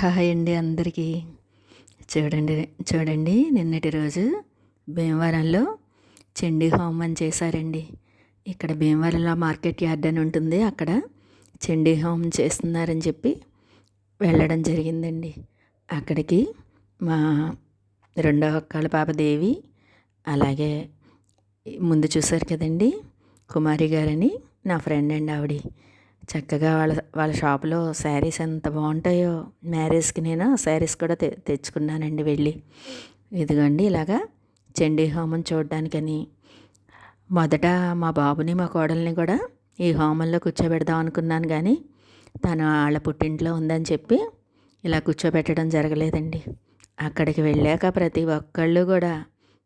Hi అండి అందరికీ. చూడండి చూడండి నిన్నటి రోజు భీమవరంలో చండీ హోమం చేశారండి. ఇక్కడ భీమవరంలో మార్కెట్ యార్డ్ అని ఉంటుంది అక్కడ చండీ హోమం చేస్తున్నారని చెప్పి వెళ్ళడం జరిగిందండి. అక్కడికి మా రెండో అక్కల పాప దేవి అలాగే ముందు చూశారు కదండి కుమారి గారని నా ఫ్రెండ్ అండి ఆవిడ. చక్కగా వాళ్ళ వాళ్ళ షాప్లో శారీస్ ఎంత బాగుంటాయో మ్యారేజ్కి నేను శారీస్ కూడా తె తెచ్చుకున్నానండి వెళ్ళి. ఇదిగోండి ఇలాగా చండీ హోమం చూడడానికని. మొదట మా బాబుని మా కోడల్ని కూడా ఈ హోమంలో కూర్చోబెడదాం అనుకున్నాను కానీ తను వాళ్ళ పుట్టింట్లో ఉందని చెప్పి ఇలా కూర్చోబెట్టడం జరగలేదండి. అక్కడికి వెళ్ళాక ప్రతి ఒక్కళ్ళు కూడా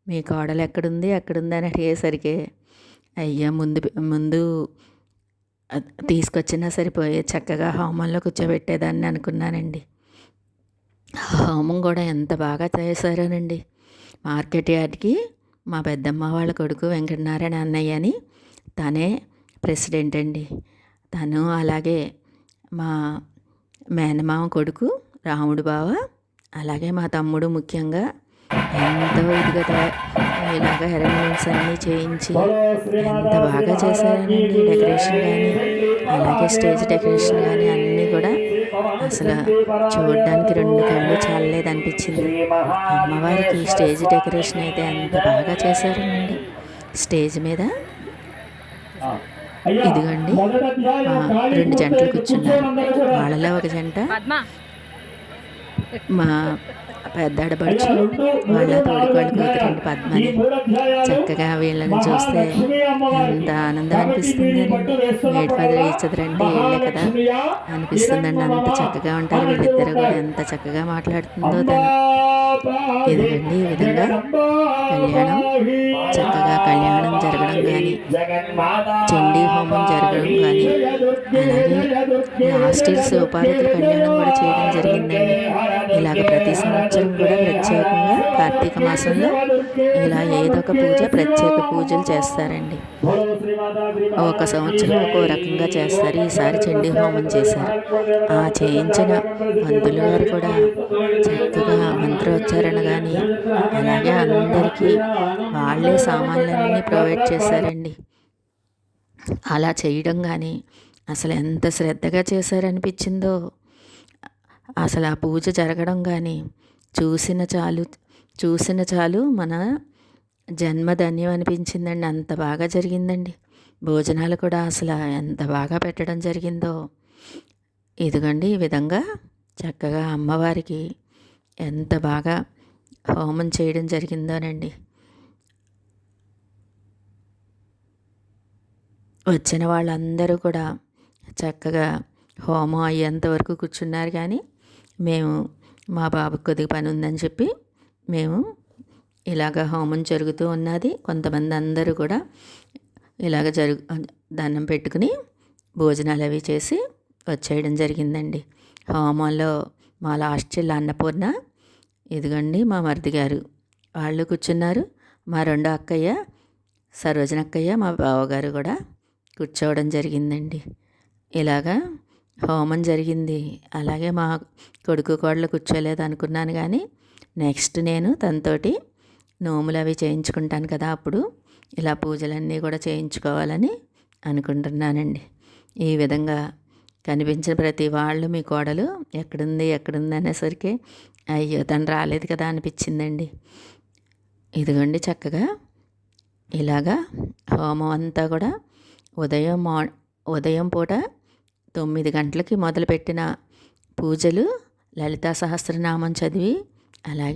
మీ కోడలు ఎక్కడుంది ఎక్కడుంది అని అడిగేసరికి అయ్యా ముందు ముందు తీసుకొచ్చినా సరిపోయే చక్కగా హోమంలో కూర్చోబెట్టేదాన్ని అనుకున్నానండి. హోమం కూడా ఎంత బాగా చేశారోనండి. మార్కెట్ యార్డ్కి మా పెద్దమ్మ వాళ్ళ కొడుకు వెంకటనారాయణ అన్నయ్య అని తనే ప్రెసిడెంట్ అండి. తను అలాగే మా మేనమామ కొడుకు రాముడు బావ అలాగే మా తమ్ముడు ముఖ్యంగా ఎంతో ఇదిగా ఇలాగ అరేంజ్మెంట్స్ అన్నీ చేయించి ఎంత బాగా చేశారనండి డెకరేషన్ కానీ అలాగే స్టేజ్ డెకరేషన్ కానీ అన్నీ కూడా. అసలు చూడడానికి రెండు కళ్ళు చాలలేదు అనిపించింది అమ్మవారికి స్టేజ్ డెకరేషన్ అయితే ఎంత బాగా చేశారనండి. స్టేజ్ మీద ఇదిగోండి రెండు జంటలు కూర్చున్నారు. వాళ్ళలో ఒక జంట మా పెద్ద ఆడపడుచు వాళ్ళ తోడికోళ్ళ కూతురండి పద్మని. చక్కగా వీళ్ళని చూస్తే ఎంత ఆనందం అనిపిస్తుంది మేడ్ ఫాదర్ ఇచ్చదురంటే వీళ్ళే కదా. అనిపిస్తుందండి అంత చక్కగా ఉంటారు. వీళ్ళిద్దరు కూడా ఎంత చక్కగా మాట్లాడుతుందో తను. ఇదిగండి ఈ విధంగా కళ్యాణం. చక్కగా కళ్యాణం జరగడం కానీ చండీ హోమం జరగడం కానీ అలాగే లాస్ట్ ఇయర్ శివపార్వతుల కళ్యాణం కూడా చేయడం జరిగిందండి. ఇలాగ ప్రతి సంవత్సరం కూడా ప్రత్యేకంగా కార్తీక మాసంలో ఇలా ఏదో ఒక పూజ ప్రత్యేక పూజలు చేస్తారండి. ఒక సంవత్సరం ఒక్కో రకంగా చేస్తారు. ఈసారి చండీ హోమం చేశారు. ఆ చేయించిన పంతులు గారు కూడా చక్కగా మంత్రోచ్చారణ కానీ అలాగే అందరికీ వాళ్ళే సామాన్లన్నీ ప్రొవైడ్ చేశారండి. అలా చేయడం కానీ అసలు ఎంత శ్రద్ధగా చేశారనిపించిందో అసలు ఆ పూజ జరగడం కానీ చూసిన చాలు చూసిన చాలు మన జన్మ ధన్యం అనిపించిందండి. అంత బాగా జరిగిందండి. భోజనాలు కూడా అసలు ఎంత బాగా పెట్టడం జరిగిందో. ఇదిగండి ఈ విధంగా చక్కగా అమ్మవారికి ఎంత బాగా హోమం చేయడం జరిగిందోనండి. వచ్చిన వాళ్ళందరూ కూడా చక్కగా హోమం అయ్యేంత వరకు కూర్చున్నారు కానీ మేము మా బాబుకి కొద్దిగా పని ఉందని చెప్పి మేము ఇలాగ హోమం జరుగుతూ ఉన్నది. కొంతమంది అందరూ కూడా ఇలాగ జరుగు దండం పెట్టుకుని భోజనాలు అవి చేసి వచ్చేయడం జరిగిందండి. హోమంలో మా లాస్ట్ చెల్లి అన్నపూర్ణ ఇదిగండి మా మరిది గారు వాళ్ళు కూర్చున్నారు. మా రెండో అక్కయ్య సరోజన అక్కయ్య మా బావగారు కూడా కూర్చోవడం జరిగిందండి. ఇలాగా హోమం జరిగింది. అలాగే మా కొడుకు కోడలు కూర్చోలేదు అనుకున్నాను కానీ నెక్స్ట్ నేను తనతోటి నోములు అవి చేయించుకుంటాను కదా అప్పుడు. ఇలా పూజలన్నీ కూడా చేయించుకోవాలని అనుకుంటున్నానండి. ఈ విధంగా కనిపించిన ప్రతి వాళ్ళు మీ కోడలు ఎక్కడుంది ఎక్కడుంది అనేసరికి అయ్యో తను రాలేదు కదా అనిపించిందండి. ఇదిగోండి చక్కగా ఇలాగా హోమం అంతా కూడా ఉదయం మా ఉదయం పూట తొమ్మిది గంటలకి మొదలుపెట్టిన పూజలు లలితా సహస్రనామం చదివి అలాగే